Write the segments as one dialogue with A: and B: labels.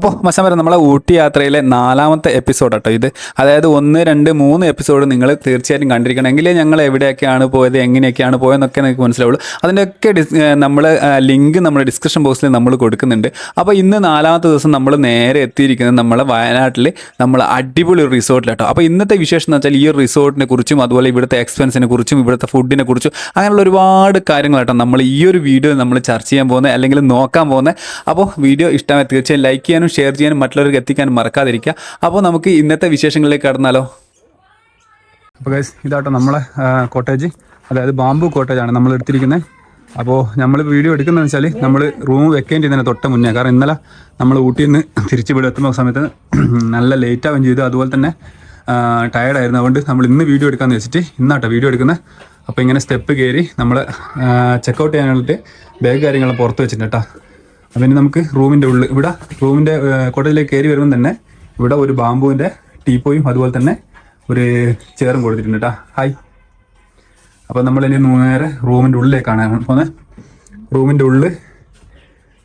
A: അപ്പോൾ മച്ചാൻ നമ്മളെ ഊട്ടി യാത്രയിലെ നാലാമത്തെ എപ്പിസോഡ് കേട്ടോ ഇത്. അതായത് ഒന്ന് രണ്ട് മൂന്ന് എപ്പിസോഡ് നിങ്ങൾ തീർച്ചയായിട്ടും കണ്ടിരിക്കണം. എങ്കിലേ ഞങ്ങൾ എവിടെയൊക്കെയാണ് പോയത് എങ്ങനെയൊക്കെയാണ് പോയതെന്നൊക്കെ നിങ്ങൾക്ക് മനസ്സിലാവുള്ളൂ. അതിന്റെയൊക്കെ ഡിസ് നമ്മൾ ലിങ്ക് നമ്മുടെ ഡിസ്ക്രിപ്ഷൻ ബോക്സിൽ നമ്മൾ കൊടുക്കുന്നുണ്ട്. അപ്പോൾ ഇന്ന് നാലാമത്തെ ദിവസം നമ്മൾ നേരെ എത്തിയിരിക്കുന്നത് നമ്മളെ വയനാട്ടിൽ നമ്മൾ അടിപൊളി ഒരു റിസോർട്ടിലാട്ടോ. അപ്പോൾ ഇന്നത്തെ വിശേഷം എന്ന് വെച്ചാൽ ഈ ഒരു റിസോർട്ടിനെ കുറിച്ചും അതുപോലെ ഇവിടുത്തെ എക്സ്പെൻസിനെ കുറിച്ചും ഇവിടുത്തെ ഫുഡിനെ കുറിച്ചും അങ്ങനെയുള്ള ഒരുപാട് കാര്യങ്ങളാട്ടോ നമ്മൾ ഈ ഒരു വീഡിയോ നമ്മൾ ചർച്ച ചെയ്യാൻ പോകുന്നത് അല്ലെങ്കിൽ നോക്കാൻ പോകുന്നത്. അപ്പോൾ വീഡിയോ ഇഷ്ടമായി തീർച്ചയായും ലൈക്ക് ചെയ്യാനും ഷെയർ ചെയ്യാനും മറ്റുള്ളവർക്ക് എത്തിക്കാനും മറക്കാതിരിക്കുക. അപ്പോൾ നമുക്ക് ഇന്നത്തെ വിശേഷങ്ങളിലേക്ക് കടന്നാലോ? അപ്പോൾ ഗൈസ് ഇതാട്ടോ നമ്മളെ കോട്ടേജ് അതായത് ബാംബു ആണ് നമ്മൾ എടുത്തിരിക്കുന്നത് അപ്പോൾ നമ്മൾ വീഡിയോ എടുക്കുന്നതെന്ന് വെച്ചാൽ നമ്മൾ റൂം വെക്കേണ്ടി തന്നെ തൊട്ട് മുന്നേ കാരണം ഇന്നലെ നമ്മൾ ഊട്ടിയിൽ നിന്ന് തിരിച്ച് ഇവിടെ എത്തുന്ന സമയത്ത് നല്ല ലേറ്റ് ആവുകയും ചെയ്തു. അതുപോലെ തന്നെ ടയർഡായിരുന്നു അതുകൊണ്ട് നമ്മൾ ഇന്ന് വീഡിയോ എടുക്കാമെന്ന് വെച്ചിട്ട് ഇന്നാട്ടോ വീഡിയോ എടുക്കുന്നത് അപ്പോൾ ഇങ്ങനെ സ്റ്റെപ്പ് കയറി നമ്മൾ ചെക്കൗട്ട് ചെയ്യാനായിട്ട് ബാഗ് കാര്യങ്ങളും പുറത്ത് വെച്ചിട്ടുണ്ട് കേട്ടോ ഇനി നമുക്ക് റൂമിന്റെ ഉള്ളിൽ ഇവിടെ റൂമിന്റെ കോട്ടേജിലേക്ക് കയറി വരുമ്പോൾ തന്നെ ഇവിടെ ഒരു ബാമ്പുവിന്റെ ടീപ്പോയും അതുപോലെ തന്നെ ഒരു ചെയറും കൊടുത്തിട്ടുണ്ട് കേട്ടോ ഹായ്. അപ്പോൾ നമ്മൾ ഇനി നേരെ റൂമിന്റെ ഉള്ളിലേക്കാണ് പോകുന്നത്. റൂമിന്റെ ഉള്ളിൽ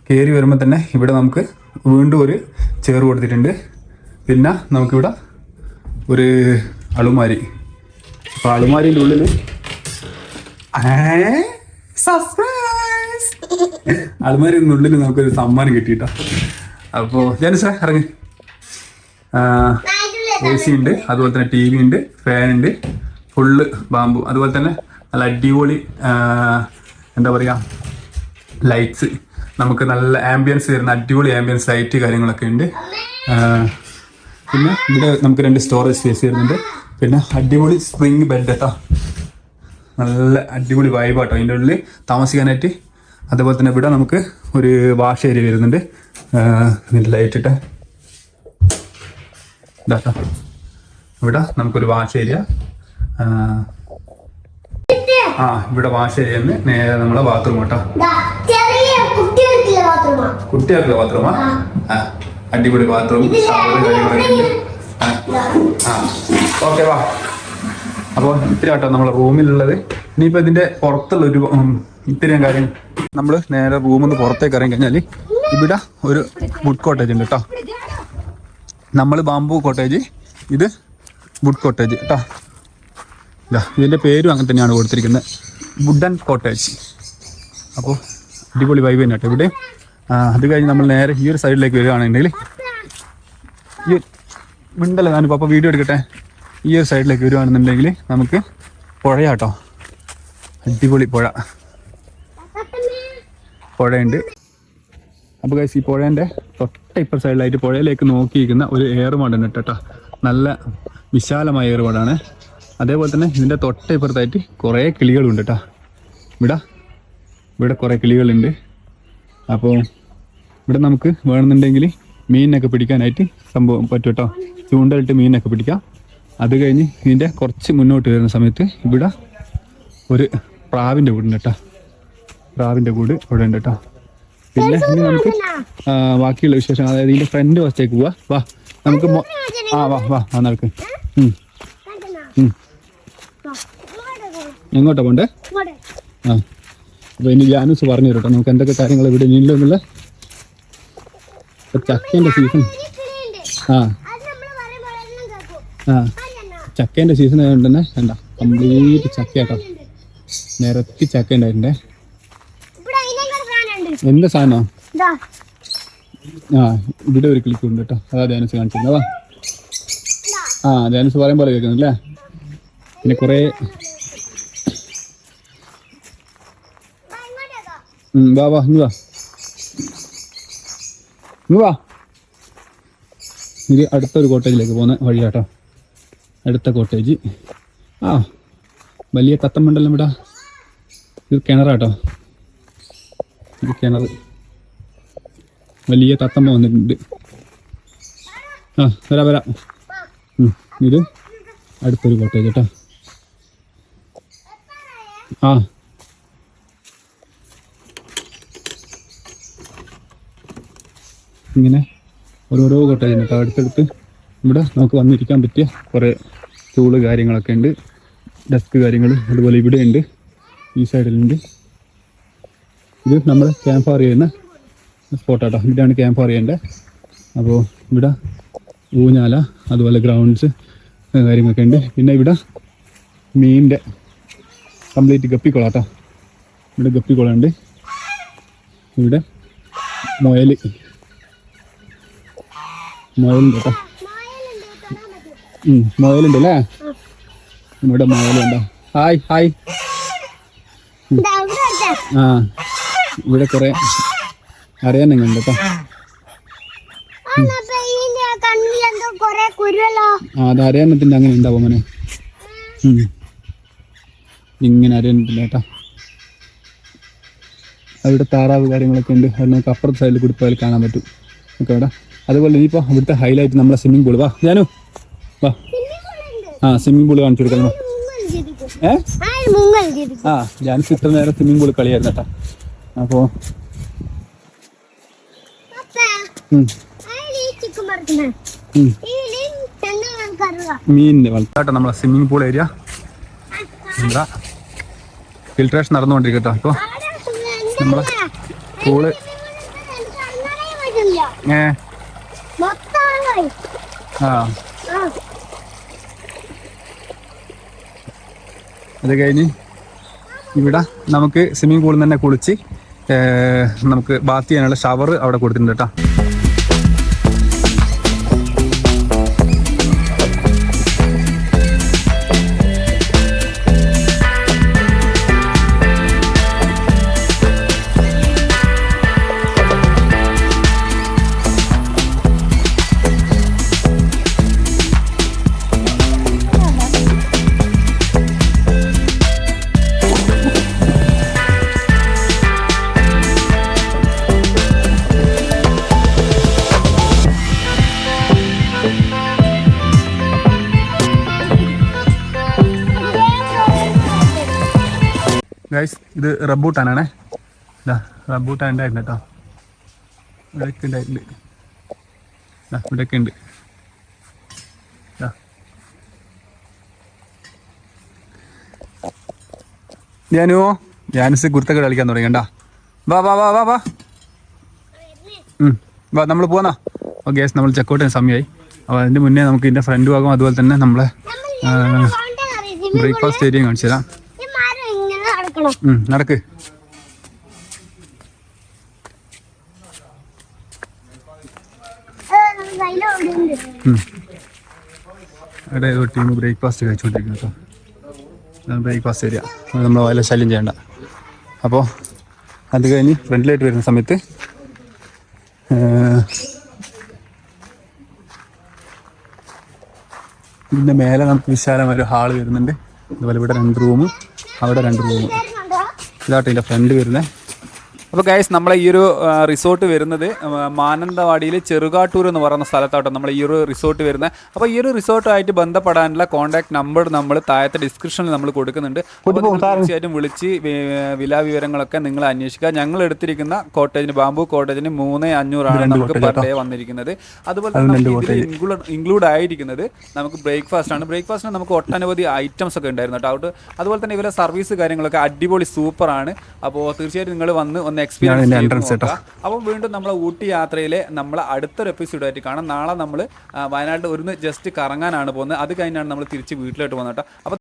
A: കയറി വരുമ്പോൾ തന്നെ ഇവിടെ നമുക്ക് വീണ്ടും ഒരു ചെയർ കൊടുത്തിട്ടുണ്ട്. പിന്നെ നമുക്കിവിടെ ഒരു അളുമാരി അപ്പോൾ അളുമാരിന്റെ ഉള്ളിൽ സർപ്രൈസ് അളുമാരിന്റെ ഉള്ളിൽ നമുക്കൊരു സമ്മാനം കിട്ടിട്ടോ അപ്പോൾ ജനസ ഇറങ്ങി. എ സി ഉണ്ട് അതുപോലെ തന്നെ ടി വി ഉണ്ട് ഫാൻ ഉണ്ട് ഫുള്ള് ബാമ്പു അതുപോലെ തന്നെ നല്ല അടിപൊളി എന്താ പറയുക ലൈറ്റ്സ് നമുക്ക് നല്ല ആംബിയൻസ് വരുന്ന അടിപൊളി ആംബിയൻസ് ലൈറ്റ് കാര്യങ്ങളൊക്കെ ഉണ്ട്. പിന്നെ ഇവിടെ നമുക്ക് രണ്ട് സ്റ്റോറേജ് സ്പേസ് വരുന്നുണ്ട് പിന്നെ അടിപൊളി സ്പ്രിങ് ബെഡ് കേട്ടോ നല്ല അടിപൊളി വൈബാട്ടോ അതിന്റെ ഉള്ളിൽ താമസിക്കാനായിട്ട് അതുപോലെ തന്നെ ഇവിടെ നമുക്ക് ഒരു വാഷ് ഏരിയ വരുന്നുണ്ട്. ഇതിന്റെ ലൈറ്റ് ഇട്ട്. ഇതാട്ടോ ഇവിടെ നമുക്കൊരു വാഷ് ഏരിയ. ആ ഇവിടെ വാഷ് ഏരിയ നേരെ നമ്മളെ ബാത്റൂം കേട്ടോ
B: കുട്ടികൾക്കുള്ള ബാത്റൂമാ
A: ആ. അടിപൊളി ബാത്റൂം ആ ഓക്കെ വാ. അപ്പോൾ ഇത്തിരി കേട്ടോ നമ്മളെ റൂമിലുള്ളത്. ഇനിയിപ്പോൾ ഇതിന്റെ പുറത്തുള്ള ഒരു ഇത്രയും കാര്യം നമ്മൾ നേരെ റൂമിൽ നിന്ന് പുറത്തേക്ക് ഇറങ്ങി കഴിഞ്ഞാൽ ഇവിടെ ഒരു വുഡ് കോട്ടേജ് ഉണ്ട് കേട്ടോ നമ്മൾ ബാംബു കോട്ടേജ് ഇത് വുഡ് കോട്ടേജ് കേട്ടോ ഇതാ ഇതിന്റെ പേരും അങ്ങനെ തന്നെയാണ് കൊടുത്തിരിക്കുന്നത് വുഡൻ കോട്ടേജ് അപ്പോൾ അടിപൊളി വൈബ് തന്നെ കേട്ടോ ഇവിടെ. അത് കഴിഞ്ഞ് നമ്മൾ നേരെ ഈ ഒരു സൈഡിലേക്ക് വരികയാണെന്നുണ്ടെങ്കിൽ ഈ മിണ്ടല്ല? ഞാനിപ്പോൾ അപ്പോൾ വീഡിയോ എടുക്കട്ടെ? ഈ ഒരു സൈഡിലേക്ക് വരുവാണെന്നുണ്ടെങ്കിൽ നമുക്ക് പുഴയാട്ടോ. അടിപൊളി പുഴ. പുഴയുണ്ട്. അപ്പോൾ ഗൈസ് ഈ പുഴേന്റെ തൊട്ട ഇപ്പുറ സൈഡിലായിട്ട് പുഴയിലേക്ക് നോക്കിയിരിക്കുന്ന ഒരു ഏറുപാടുണ്ട് കേട്ടോ. നല്ല വിശാലമായ ഏറുമാടാണ് അതേപോലെ തന്നെ ഇതിന്റെ തൊട്ട ഇപ്പുറത്തായിട്ട് കുറേ കിളികളുണ്ട് കേട്ടോ. ഇവിടെ ഇവിടെ കുറേ കിളികളുണ്ട്. അപ്പോൾ ഇവിടെ നമുക്ക് വേണമെന്നുണ്ടെങ്കിൽ മീനിനൊക്കെ പിടിക്കാനായിട്ട് സംഭവം പറ്റും കേട്ടോ. ചൂണ്ടലിട്ട് മീനിനൊക്കെ പിടിക്കാം. അത് കഴിഞ്ഞ് ഇതിന്റെ കുറച്ച് മുന്നോട്ട് വരുന്ന സമയത്ത് ഇവിടെ ഒരു പ്രാവിന്റെ കൂടുണ്ട് കേട്ടോ. പ്രാവിന്റെ കൂട് ഇവിടെ ഉണ്ട് കേട്ടോ. പിന്നെ ഇനി നമുക്ക് ബാക്കിയുള്ള വിശേഷം അതായത് ഇതിന്റെ ഫ്രണ്ട് വശത്തേക്ക് പോവാ. വാ നമുക്ക് ആ വാ വാ ആ നടക്ക്. എങ്ങോട്ടാ പോണ്ടേ? ആ. അപ്പോൾ ഇനി ജാനൂസ് പറഞ്ഞു തരട്ടോ. നമുക്ക് എന്തൊക്കെ കാര്യങ്ങൾ ഇവിടെ ഇനിയില്ലെന്നുള്ള ചക്കേന്റെ സീസൺ ആ. ആ. ചക്കേന്റെ സീസൺ ആയതുകൊണ്ട് തന്നെ വേണ്ട കംപ്ലീറ്റ് ചക്കയാട്ടോ. നിരത്തി ചക്ക ഉണ്ടായിട്ടുണ്ടേ.
B: എന്റെ സാധനോ? സാധനമുണ്ട്
A: എന്ത്
B: സാധനോ
A: ആ ഇവിടെ ഒരു ക്ലിക്ക് ഉണ്ട് കേട്ടോ. അതാ ധ്യാനസ് കാണിച്ചിരുന്നതാ. വാ. ആ ധ്യാനസ് പറയും പോലെ കേൾക്കുന്നില്ലേ? പിന്നെ കുറേ
B: വാ.
A: വാ വാ ഇങ്ങ് വാ. ഇങ്ങ് വാ. ഇത് അടുത്തൊരു കോട്ടേജിലേക്ക് പോകുന്ന വഴി കേട്ടോ അടുത്ത കോട്ടേജ് ആ വലിയ തത്തമ്മണ്ടല്ലോ ഇവിടെ. ഇത് കിണറാട്ടോ ഇത് കിണർ. വലിയ തത്തമ്മ വന്നിട്ടുണ്ട്. ആ വരാ വരാ. ഇത് അടുത്തൊരു കോട്ടേജ് കേട്ടോ ആ. ഇങ്ങനെ ഓരോരോ കോട്ടേജ് കേട്ടോ അടുത്തടുത്ത് ഇവിടെ നമുക്ക് വന്നിരിക്കാൻ പറ്റിയ കുറേ സ്റ്റൂൾ കാര്യങ്ങളൊക്കെ ഉണ്ട്. ഡെസ്ക് കാര്യങ്ങൾ അതുപോലെ ഇവിടെ ഉണ്ട്. ഈ സൈഡിലുണ്ട് ഇത് നമ്മൾ ക്യാമ്പ് ഫയർ ചെയ്യുന്ന സ്പോട്ടാട്ടോ ഇവിടെയാണ് ക്യാമ്പ് ഫയർ ചെയ്യേണ്ടത് അപ്പോൾ ഇവിടെ ഊഞ്ഞാല അതുപോലെ ഗ്രൗണ്ട്സ് കാര്യങ്ങളൊക്കെ ഉണ്ട്. പിന്നെ ഇവിടെ മീനിന്റെ കംപ്ലീറ്റ് ഗപ്പിക്കുളാട്ടോ ഇവിടെ ഗപ്പിക്കുളം ഉണ്ട്. ഇവിടെ മുയൽ. മുയലുണ്ട് കേട്ടോ.
B: മുയലുണ്ട്
A: അല്ലേ ഇവിടെ മുതലുണ്ടോ. Hi hi. ആ ഇവിടെ കുറേ കേട്ടോ
B: കൊറേ കുരുവല്ലോ
A: ആ അത് അറിയാനത്തിന്റെ അങ്ങനെ ഉണ്ടാവും മോനെ? ഇങ്ങനെ അറിയാനിട്ടില്ല കേട്ടോ. അവിടെ താറാവ് കാര്യങ്ങളൊക്കെ ഉണ്ട്. അത് നമുക്ക് അപ്പുറത്തെ സൈഡിൽ കൂടി പോയാൽ കാണാൻ പറ്റും. ഓക്കെ അതുപോലെ ഇനിയിപ്പോൾ ഇവിടുത്തെ ഹൈലൈറ്റ് നമ്മളെ സ്വിമ്മിംഗ് പൂൾ വാ ഞാനു ആ സ്വിമ്മിംഗ് പൂൾ കാണിച്ചു കൊടുക്കണോ
B: ആ
A: ഞാൻ ഇത്ര നേരം സ്വിമ്മിംഗ് പൂൾ കളിയായിരുന്നു കേട്ടോ.
B: അപ്പോ
A: മീനിന്റെ വളർത്താട്ടോ നമ്മളെ സ്വിമ്മിംഗ് പൂൾ ഏരിയ എന്താ? ഫിൽട്രേഷൻ നടന്നുകൊണ്ടിരിക്കട്ടോ. അപ്പോൾ നമ്മളെ പൂൾ ഏ? ആ
B: ആ
A: അത് കഴിഞ്ഞ് ഇവിടെ നമുക്ക് സ്വിമ്മിംഗ് പൂളിൽ തന്നെ കുളിച്ച് നമുക്ക് ബാത്ത് ചെയ്യാനുള്ള ഷവർ അവിടെ കൊടുത്തിട്ടുണ്ട് കേട്ടോ. ഗൈസ് ഇത് റബ്ബൂട്ടാനാണേ. റബ്ബൂട്ടാൻ ഉണ്ടായിരുന്നു കേട്ടോ. ഇവിടെയൊക്കെ ഉണ്ടായിട്ടുണ്ട് ഇവിടെയൊക്കെ ഉണ്ട് ദാ. ജാനിസ് കുരുത്തൊക്കെ കളിക്കാൻ തുടങ്ങി കണ്ടാ? വാ വാ വാ വാ വാ. വാ നമ്മൾ പോന്നാ ഓക്കെ ഗ്യാസ് നമ്മൾ ചെക്കൗട്ട് ചെയ്യാൻ സമയമായി അപ്പോൾ അതിന്റെ മുന്നേ നമുക്ക് ഇതിന്റെ ഫ്രണ്ട് ഭാഗം അതുപോലെ തന്നെ നമ്മളെ ബ്രേക്ക്ഫാസ്റ്റ് ഏരിയ കാണിച്ചു തരാം
B: നടക്കണം?
A: നടക്ക്. ഉം. ഒരു ടീം ബ്രേക്ക്ഫാസ്റ്റ് കഴിച്ചുകൊണ്ടിരിക്കുന്നു കേട്ടോ ബ്രേക്ക്ഫാസ്റ്റ് ഏരിയ നമ്മൾ വല്ല ശല്യം ചെയ്യണ്ട. അപ്പോൾ അത് കഴിഞ്ഞ് ഫ്രണ്ടിലായിട്ട് വരുന്ന സമയത്ത് ഇതിന്റെ മേലെ നമുക്ക് വിശാലമായ ഒരു ഹാൾ വരുന്നുണ്ട്. അതുപോലെ ഇവിടെ രണ്ട് റൂമും അവിടെ രണ്ട്
B: റൂം
A: ഇതാട്ടോ ഫ്രണ്ട് വരുന്നത് അപ്പോൾ ഗൈസ് നമ്മൾ ഈ ഒരു റിസോർട്ട് വരുന്നത് മാനന്തവാടിയിൽ ചെറുകാട്ടൂർ എന്ന് പറയുന്ന സ്ഥലത്താട്ടോ നമ്മൾ ഈ ഒരു റിസോർട്ട് വരുന്നത്. അപ്പോൾ ഈ ഒരു റിസോർട്ടുമായിട്ട് ബന്ധപ്പെടാനുള്ള കോൺടാക്ട് നമ്പർ നമ്മൾ താഴത്തെ ഡിസ്ക്രിപ്ഷനിൽ നമ്മൾ കൊടുക്കുന്നുണ്ട്. അപ്പോൾ തീർച്ചയായിട്ടും വിളിച്ച് വിലാ വിവരങ്ങളൊക്കെ നിങ്ങൾ അന്വേഷിക്കുക. ഞങ്ങൾ എടുത്തിരിക്കുന്ന കോട്ടേജിന് ബാംബു കോട്ടേജിന് മൂന്ന് അഞ്ഞൂറാണ് നമുക്ക് പെർ ഡേ വന്നിരിക്കുന്നത്. അതുപോലെ തന്നെ ഇൻക്ലൂഡ് ഇൻക്ലൂഡ് ആയിരിക്കുന്നത് നമുക്ക് ബ്രേക്ക്ഫാസ്റ്റ് ആണ്. ബ്രേക്ക്ഫാസ്റ്റിന് നമുക്ക് ഒട്ടനവധി ഐറ്റംസ് ഒക്കെ ഉണ്ടായിരുന്നു കേട്ടോ. അതുപോലെ തന്നെ ഇവരെ സർവീസ് കാര്യങ്ങളൊക്കെ അടിപൊളി സൂപ്പറാണ് അപ്പോൾ തീർച്ചയായിട്ടും നിങ്ങൾ വന്ന് ഒന്ന് എക്സ്പീരിയൻസ് അപ്പം അപ്പോൾ വീണ്ടും നമ്മൾ ഊട്ടി യാത്രയിലെ നമ്മൾ അടുത്തൊരു എപ്പിസോഡായിട്ട് കാണാം. നാളെ നമ്മൾ വയനാട്ടിൽ ഒരു ജസ്റ്റ് കറങ്ങാനാണ് പോകുന്നത്. അത് കഴിഞ്ഞാണ് നമ്മൾ തിരിച്ച് വീട്ടിലോട്ട് പോകുന്നത് കേട്ടോ. അപ്പോൾ